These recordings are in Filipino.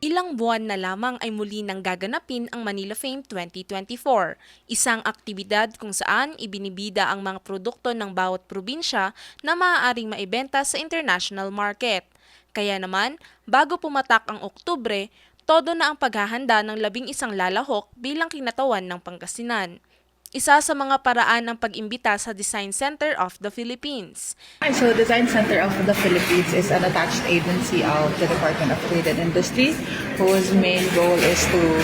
Ilang buwan na lamang ay muli nang gaganapin ang Manila Fame 2024, isang aktibidad kung saan ibinibida ang mga produkto ng bawat probinsya na maaaring maibenta sa international market. Kaya naman, bago pumatak ang Oktubre, todo na ang paghahanda ng labing isang lalahok bilang kinatawan ng Pangasinan. Isa sa mga paraan ng pag-imbita sa Design Center of the Philippines. Hi, so Design Center of the Philippines is an attached agency of the Department of Trade and Industry whose main goal is to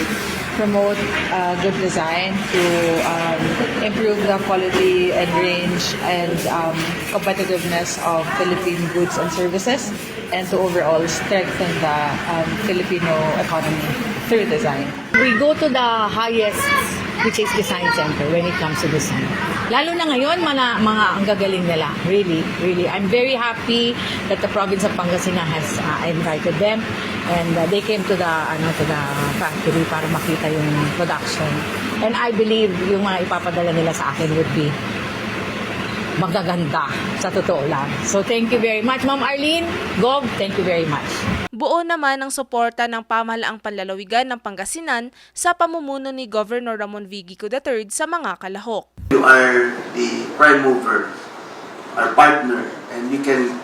promote uh, good design, to um, improve the quality and range and um, competitiveness of Philippine goods and services, and to overall strengthen the um, Filipino economy through design. We go to the highest which is design center when it comes to design. Lalo na ngayon, mga, mga ang gagaling nila. Really, really. I'm very happy that the province of Pangasinan has uh, invited them and uh, they came to the ano to the factory para makita yung production. And I believe yung mga ipapadala nila sa akin would be magaganda sa totoo lang. So thank you very much, Ma'am Arlene. Gog, thank you very much. Buo naman ang suporta ng pamahalaang panlalawigan ng Pangasinan sa pamumuno ni Governor Ramon V. Gico III sa mga kalahok. You are the prime mover, our partner, and we can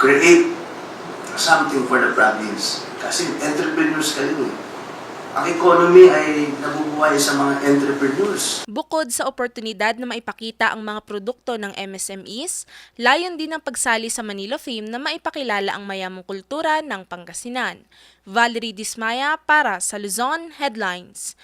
create something for the province. Kasi entrepreneurs kayo eh. Ang economy ay nabubuhay sa mga entrepreneurs. Bukod sa oportunidad na maipakita ang mga produkto ng MSMEs, layon din ang pagsali sa Manila Fame na maipakilala ang mayamang kultura ng Pangasinan. Valerie Dismaya para sa Luzon Headlines.